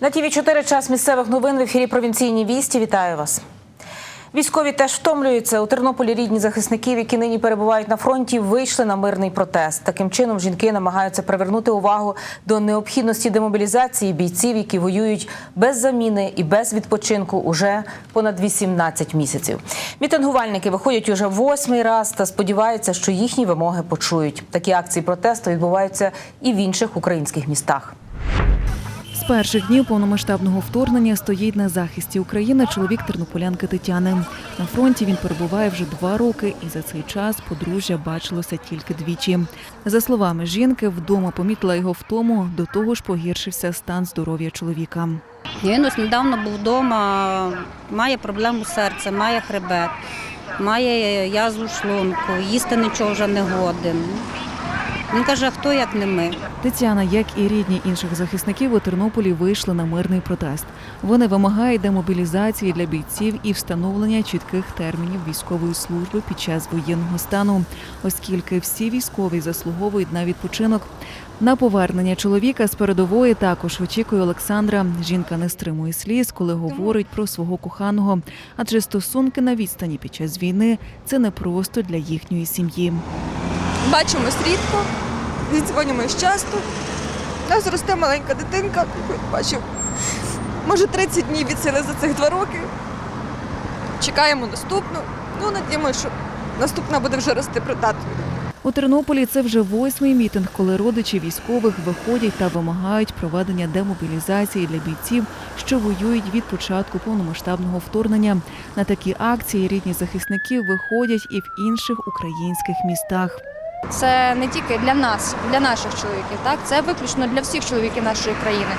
На ТІВІ 4 час місцевих новин в ефірі провінційні вісті. Вітаю вас. Військові теж втомлюються. У Тернополі рідні захисників, які нині перебувають на фронті, вийшли на мирний протест. Таким чином жінки намагаються привернути увагу до необхідності демобілізації бійців, які воюють без заміни і без відпочинку уже понад 18 місяців. Мітингувальники виходять уже восьмий раз та сподіваються, що їхні вимоги почують. Такі акції протесту відбуваються і в інших українських містах. Перших днів повномасштабного вторгнення стоїть на захисті України чоловік тернополянки Тетяни. На фронті він перебуває вже два роки, і за цей час подружжя бачилося тільки двічі. За словами жінки, вдома помітила його втому, до того ж погіршився стан здоров'я чоловіка. Він ось недавно був вдома, має проблему серця, має хребет, має язву шлунку, їсти нічого вже не годен. Він каже, хто як не ми. Тетяна, як і рідні інших захисників у Тернополі, вийшли на мирний протест. Вони вимагають демобілізації для бійців і встановлення чітких термінів військової служби під час воєнного стану, оскільки всі військові заслуговують на відпочинок. На повернення чоловіка з передової також очікує Олександра. Жінка не стримує сліз, коли говорить про свого коханого, адже стосунки на відстані під час війни це не просто для їхньої сім'ї. Бачимось рідко, віддзвонюємось часто. У нас росте маленька дитинка, бачу, може 30 днів від сили за цих два роки. Чекаємо наступну. Ну, надіємося, що наступна буде вже рости при. У Тернополі це вже восьмий мітинг, коли родичі військових виходять та вимагають проведення демобілізації для бійців, що воюють від початку повномасштабного вторгнення. На такі акції рідні захисників виходять і в інших українських містах. Це не тільки для нас, для наших чоловіків, так це виключно для всіх чоловіків нашої країни.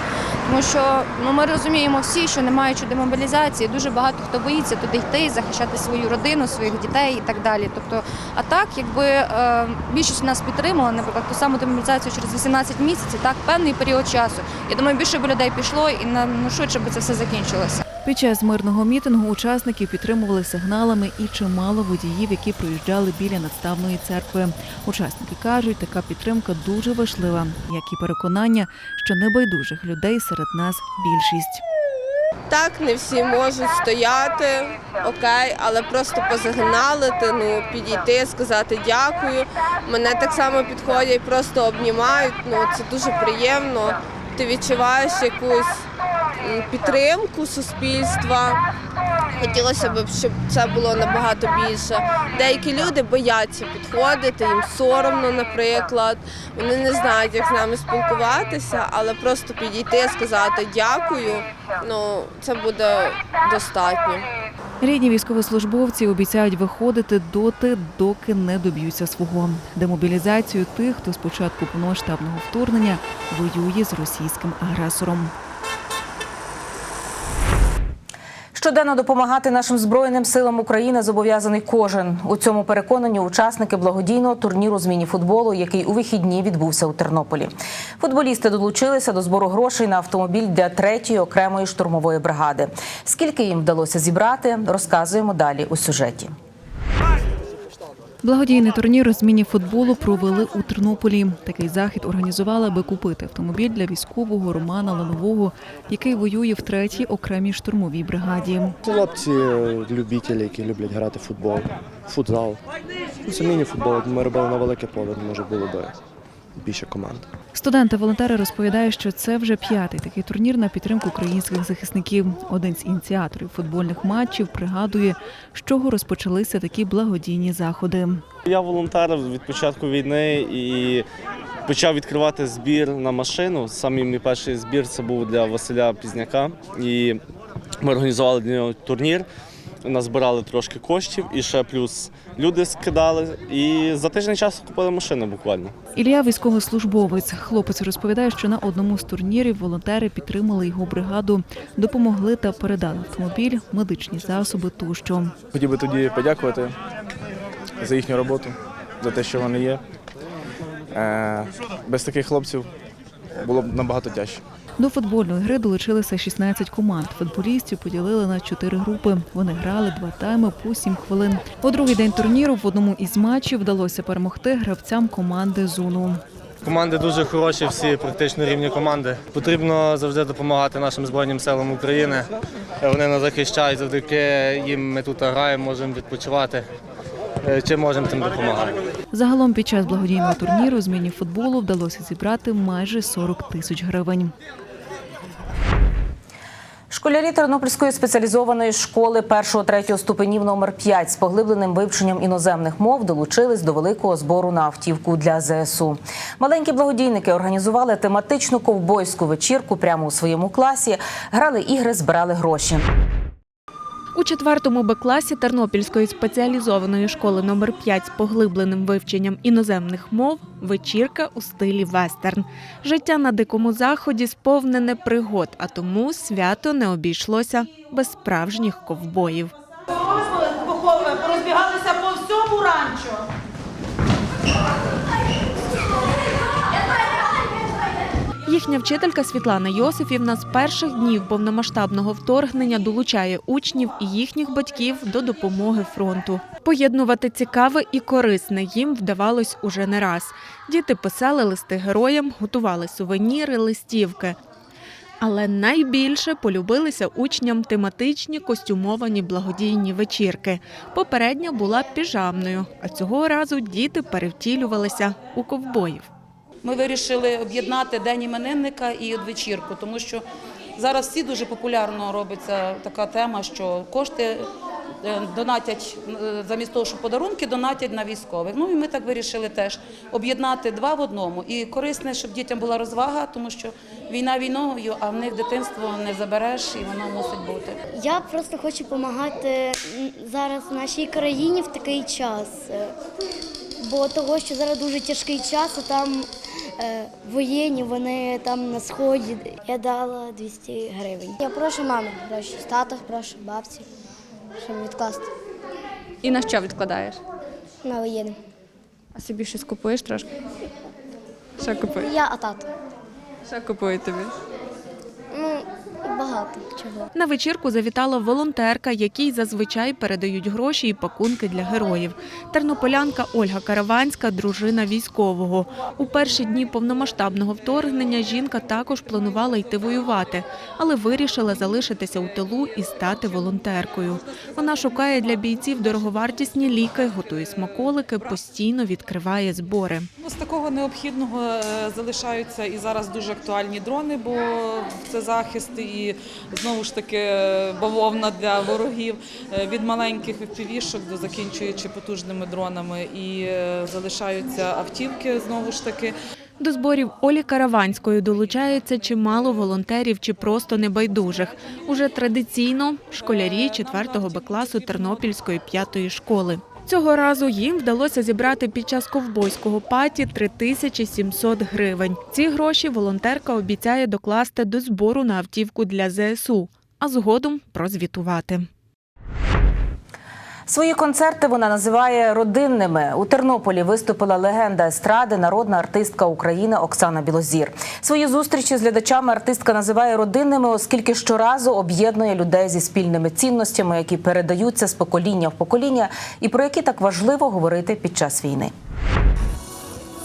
Тому що ну ми розуміємо всі, що не маючи демобілізації, дуже багато хто боїться туди йти, захищати свою родину, своїх дітей і так далі. Тобто, а так, якби е, більшість нас підтримала, наприклад, ту саму демобілізацію через 18 місяців, так певний період часу. Я думаю, більше б людей пішло і на ну, швидше би це все закінчилося. Під час мирного мітингу учасників підтримували сигналами і чимало водіїв, які проїжджали біля надставної церкви. Учасники кажуть, така підтримка дуже важлива, як і переконання, що небайдужих людей серед нас більшість. Так, не всі можуть стояти, окей, але просто позагиналити, ну, підійти, сказати дякую. Мене так само підходять, просто обнімають. Ну, це дуже приємно. Ти відчуваєш якусь підтримку суспільства. Хотілося б, щоб це було набагато більше. Деякі люди бояться підходити, їм соромно, наприклад. Вони не знають, як з нами спілкуватися, але просто підійти, сказати дякую. Ну це буде достатньо. Рідні військовослужбовці обіцяють виходити доти, доки не доб'ються свого. Демобілізацію тих, хто з початку повномасштабного вторгнення воює з російським агресором. Щоденно допомагати нашим збройним силам України зобов'язаний кожен. У цьому переконані учасники благодійного турніру з міні-футболу, який у вихідні відбувся у Тернополі. Футболісти долучилися до збору грошей на автомобіль для третьої окремої штурмової бригади. Скільки їм вдалося зібрати, розказуємо далі у сюжеті. Благодійний турнір з міні-футболу провели у Тернополі. Такий захід організували, аби купити автомобіль для військового Романа Ланового, який воює в третій окремій штурмовій бригаді. Хлопці, любителі, які люблять грати в футбол, футзал. Ну, Це міні-футбол. Ми робили на велике поле, може було би більше команд. Студенти-волонтери розповідають, що це вже п'ятий такий турнір на підтримку українських захисників. Один з ініціаторів футбольних матчів пригадує, з чого розпочалися такі благодійні заходи. Я волонтер від початку війни і почав відкривати збір на машину. Самий мій перший збір це був для Василя Пізняка. І ми організували для нього турнір. Назбирали трошки коштів і ще плюс люди скидали. І за тиждень часу купили машину буквально. Ілля військовослужбовець. Хлопець розповідає, що на одному з турнірів волонтери підтримали його бригаду, допомогли та передали автомобіль, медичні засоби тощо. Хотів би тоді подякувати за їхню роботу, за те, що вони є. Е, Без таких хлопців було б набагато тяжче. До футбольної гри долучилися 16 команд. Футболістів поділили на чотири групи. Вони грали два тайми по сім хвилин. У другий день турніру в одному із матчів вдалося перемогти гравцям команди Зуну. Команди дуже хороші, всі практично рівні команди. Потрібно завжди допомагати нашим Збройним силам України. Вони нас захищають, завдяки їм ми тут граємо, можемо відпочивати. Е, Чим можемо, тим допомагаємо. Загалом під час благодійного турніру з міні-футболу вдалося зібрати майже 40 тисяч гривень. Школярі Тернопільської спеціалізованої школи 1-3 ступенів номер 5 з поглибленим вивченням іноземних мов долучились до великого збору на автівку для ЗСУ. Маленькі благодійники організували тематичну ковбойську вечірку прямо у своєму класі, грали ігри, збирали гроші. У четвертому Б класі Тернопільської спеціалізованої школи номер 5 з поглибленим вивченням іноземних мов вечірка у стилі вестерн. Життя на дикому заході сповнене пригод, а тому свято не обійшлося без справжніх ковбоїв. порозбігалися по всьому ранчо. Їхня вчителька Світлана Йосифівна з перших днів повномасштабного вторгнення долучає учнів і їхніх батьків до допомоги фронту. Поєднувати цікаве і корисне їм вдавалось уже не раз. Діти писали листи героям, готували сувеніри, листівки. Але найбільше полюбилися учням тематичні костюмовані благодійні вечірки. Попередня була піжамною, а цього разу діти перевтілювалися у ковбоїв. Ми вирішили об'єднати день іменинника і одвечірку, тому що зараз всі дуже популярно робиться така тема, що кошти е, донатять е, замість того, щоб подарунки донатять на військових. Ну і ми так вирішили теж об'єднати два в одному. І корисне, щоб дітям була розвага, тому що війна війною, а в них дитинство не забереш, і воно мусить бути. Я просто хочу допомагати зараз нашій країні в такий час, е, бо того, що зараз дуже тяжкий час, а там воєнні, вони там на сході. Я дала 200 гривень. Я прошу маму гроші, тата прошу бабці, щоб відкласти І на що відкладаєш? на воєнні. А собі щось купуєш трошки? Що купуєш? Я, а тато. Що купує тобі? Ну, багато чого. На вечірку завітала волонтерка, якій зазвичай передають гроші і пакунки для героїв. Тернополянка Ольга Караванська, дружина військового. У перші дні повномасштабного вторгнення жінка також планувала йти воювати, але вирішила залишитися у тилу і стати волонтеркою. Вона шукає для бійців дороговартісні ліки, готує смаколики, постійно відкриває збори. З такого необхідного е, залишаються і зараз дуже актуальні дрони, бо це захист і знову ж таки бавовна для ворогів е, від маленьких впівішок до закінчуючи потужними дронами. І е, залишаються автівки знову ж таки. До зборів Олі Караванської долучається чимало волонтерів чи просто небайдужих. Уже традиційно школярі 4-го Б-класу Тернопільської п'ятої школи. Цього разу їм вдалося зібрати під час ковбойського паті 3700 гривень. Ці гроші волонтерка обіцяє докласти до збору на автівку для ЗСУ, а згодом прозвітувати. Свої концерти вона називає родинними. У Тернополі виступила легенда естради, народна артистка України Оксана Білозір. Свої зустрічі з глядачами артистка називає родинними, оскільки щоразу об'єднує людей зі спільними цінностями, які передаються з покоління в покоління, і про які так важливо говорити під час війни.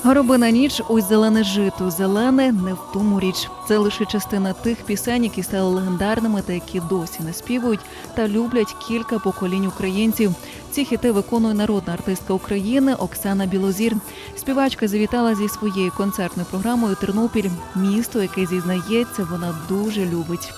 Горобина ніч, ось зелене жито. Зелене не в тому річ. Це лише частина тих пісень, які стали легендарними та які досі наспівують та люблять кілька поколінь українців. Ці хіти виконує народна артистка України Оксана Білозір. Співачка завітала зі своєю концертною програмою Тернопіль, місто, яке зізнається, вона дуже любить.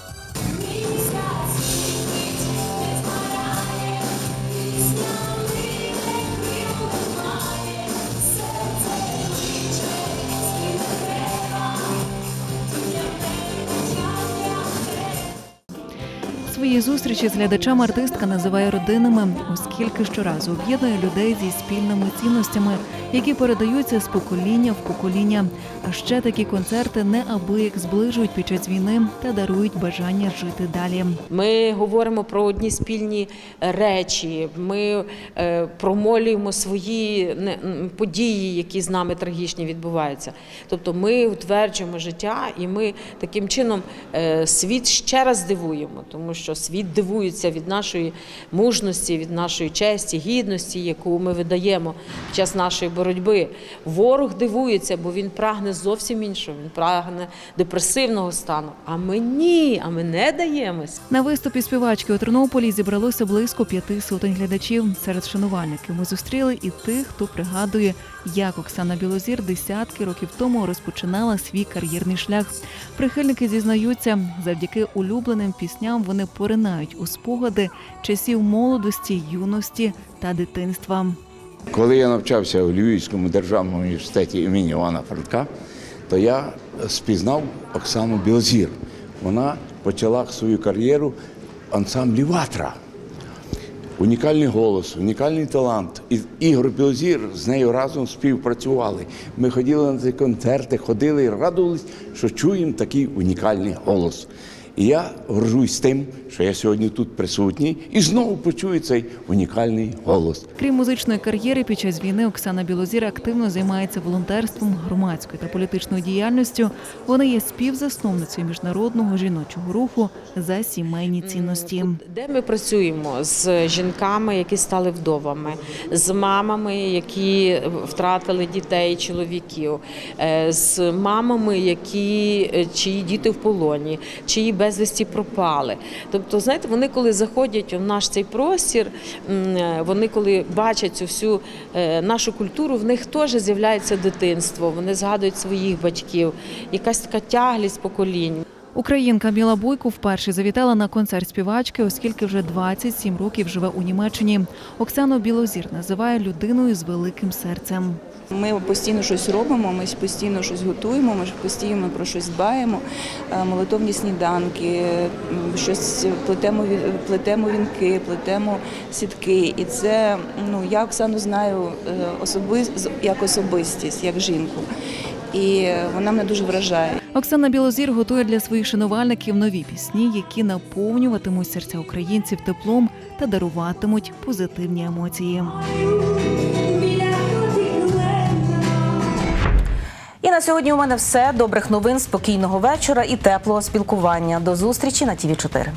Свої зустрічі з глядачами артистка називає родинними, оскільки щоразу об'єднує людей зі спільними цінностями, які передаються з покоління в покоління. А ще такі концерти неабияк зближують під час війни та дарують бажання жити далі. Ми говоримо про одні спільні речі. Ми е, промолюємо свої не, події, які з нами трагічні відбуваються. Тобто ми утверджуємо життя, і ми таким чином е, світ ще раз дивуємо, тому що світ дивується від нашої мужності, від нашої честі, гідності, яку ми видаємо під час нашої боротьби. Ворог дивується, бо він прагне зовсім іншого. Він прагне депресивного стану. А ми ні, а ми не даємось. На виступі співачки у Тернополі зібралося близько п'яти сотень глядачів. Серед шанувальників ми зустріли і тих, хто пригадує, як Оксана Білозір десятки років тому розпочинала свій кар'єрний шлях. Прихильники зізнаються, завдяки улюбленим пісням вони поринають у спогади часів молодості, юності та дитинства. Коли я навчався у Львівському державному університеті імені Івана Франка, то я спізнав Оксану Білозір. Вона почала свою кар'єру в ансамблі Ватра. Унікальний голос, унікальний талант. І Ігор Білозір з нею разом співпрацювали. Ми ходили на ці концерти, ходили і радувались, що чуємо такий унікальний голос. І я горжусь тим, що я сьогодні тут присутній і знову почую цей унікальний голос. Крім музичної кар'єри, під час війни Оксана Білозір активно займається волонтерством, громадською та політичною діяльністю. Вона є співзасновницею міжнародного жіночого руху за сімейні цінності. Де ми працюємо з жінками, які стали вдовами, з мамами, які втратили дітей, чоловіків, е, з мамами, які е, чиї діти в полоні, чиї безвісті пропали. Тобто, знаєте, вони коли заходять в наш цей простір, е, вони коли бачать цю всю е, нашу культуру, в них теж з'являється дитинство. Вони згадують своїх батьків, якась така тяглість поколінь. Українка Міла Бойко вперше завітала на концерт співачки, оскільки вже 27 років живе у Німеччині. Оксану Білозір називає людиною з великим серцем. Ми постійно щось робимо, ми постійно щось готуємо, ми постійно про щось дбаємо. Е, Молитовні сніданки, щось плетемо плетемо вінки, плетемо сітки. І це ну я Оксану знаю е, особи як особистість, як жінку. І вона мене дуже вражає. Оксана Білозір готує для своїх шанувальників нові пісні, які наповнюватимуть серця українців теплом та даруватимуть позитивні емоції. На сьогодні у мене все. Добрих новин, спокійного вечора і теплого спілкування. До зустрічі на ТІВІ 4